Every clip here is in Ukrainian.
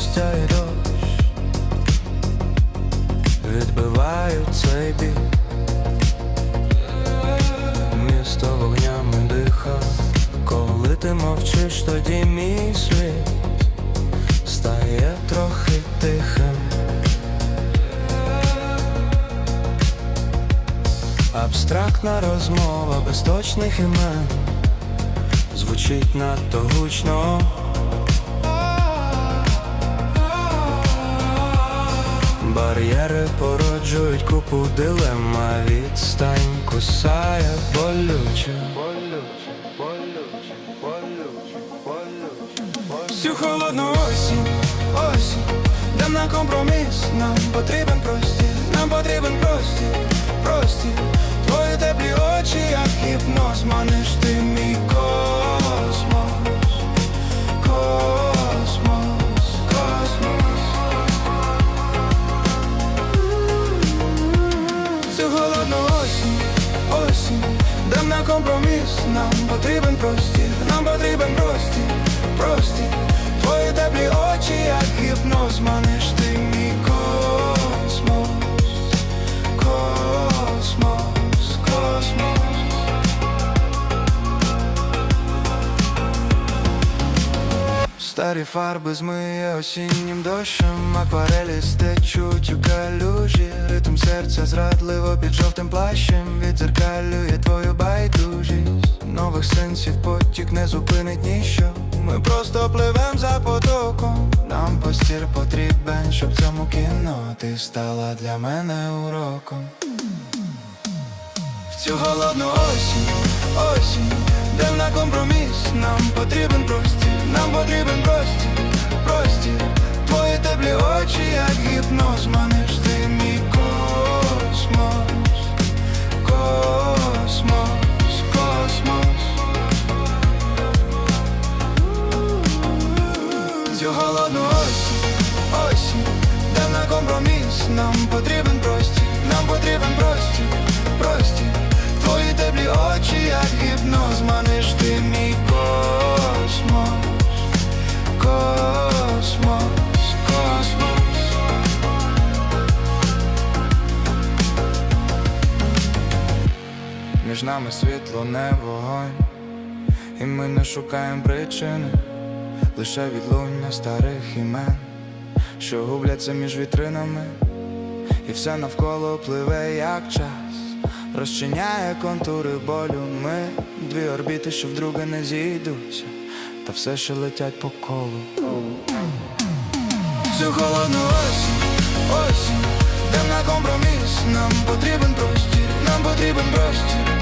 щастя дощ відбивають цей біль Місто вогнями диха, коли ти мовчиш, тоді мій світ стає трохи тихим. Абстрактна розмова без точних імен звучить надто гучно. Бар'єри породжують купу дилем, відстань кусає болюче. Болюче, болюче, болюче, болюче, Всю холодну осінь, осінь, дам на компроміс, нам потрібен простір, нам потрібен простір, простір, твої теплі очі, нам потрібен простір, нам потрібен простір, простір, твої теплі очі, як гіпноз, маниш ти мій космос, космос, космос. Старі фарби змиє осіннім дощем, акварелі стечуть у калюжі, ритм серця зрадливо під жовтим плащем відзеркалює твою байдужість. Нових сенсів потік не зупинить ніщо. Ми просто пливем за потоком. Нам постір потрібен, щоб цьому кіно ти стала для мене уроком. В цю голодну осінь, осінь, дем на компроміс, нам потрібен простір, нам потрібен простір, простір, твої теплі очі, як гіпноз, маниш Цю голодну осінь, осінь, дем на компроміс, нам потрібен простір, нам потрібен простір, простір, твої теплі очі, як гіпноз, маниш ти мій космос, космос, космос. Між нами світло, не вогонь, і ми не шукаємо причини, лише відлуння старих імен, що губляться між вітринами, і все навколо пливе, як час, розчиняє контури болю. Ми дві орбіти, що вдруге не зійдуться, та все ще летять по колу. Всю холодну осінь, осінь, дем на компроміс, нам потрібен простір, нам потрібен простір,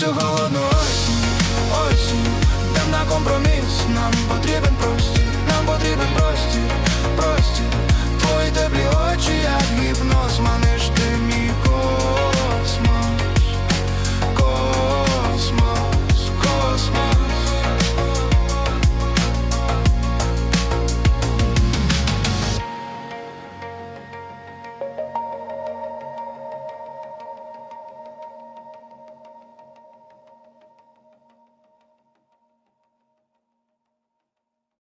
цю холодну